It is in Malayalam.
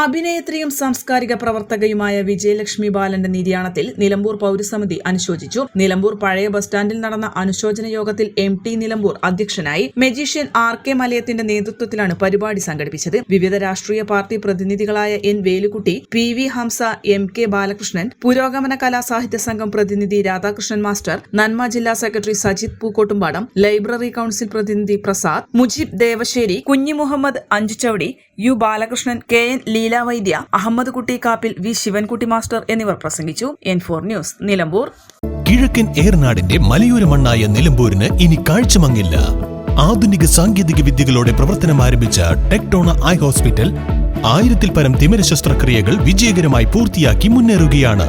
അഭിനേത്രിയും സാംസ്കാരിക പ്രവർത്തകയുമായ വിജയലക്ഷ്മി ബാലന്റെ നിര്യാണത്തിൽ നിലമ്പൂർ പൌരസമിതി അനുശോചിച്ചു. നിലമ്പൂർ പഴയ ബസ് സ്റ്റാൻഡിൽ നടന്ന അനുശോചന യോഗത്തിൽ എം ടി നിലമ്പൂർ അധ്യക്ഷനായി മജീഷ്യൻ ആർ കെ മലയത്തിന്റെ നേതൃത്വത്തിലാണ് പരിപാടി സംഘടിപ്പിച്ചത്. വിവിധ രാഷ്ട്രീയ party പ്രതിനിധികളായ N Velukutty P V Hamsa M K Balakrishnan Purogamana Kala Sahitya Sangham പ്രതിനിധി രാധാകൃഷ്ണൻ മാസ്റ്റർ നന്മ ജില്ലാ secretary Sajith Pookkottumpadam library council പ്രതിനിധി Prasad Mujeeb Devassery Kunhi Muhammad Anchuchoudi U Balakrishnan K N Leelavaidya Ahammed Kutty Kappil V. Sivankutty master എന്നിവർ പ്രസംഗിച്ചു. N four news Nilambur. കിഴക്കൻ ഏർനാടിന്റെ മലയോര മണ്ണായ നിലമ്പൂരിന് ഇനി കാഴ്ചമങ്ങില്ല. ആധുനിക സാങ്കേതിക വിദ്യകളോടെ പ്രവർത്തനം ആരംഭിച്ച ടെക്ടോണ ഐ ഹോസ്പിറ്റൽ ആയിരത്തിൽ പരം തിമിര ശസ്ത്രക്രിയകൾ വിജയകരമായി പൂർത്തിയാക്കി മുന്നേറുകയാണ്.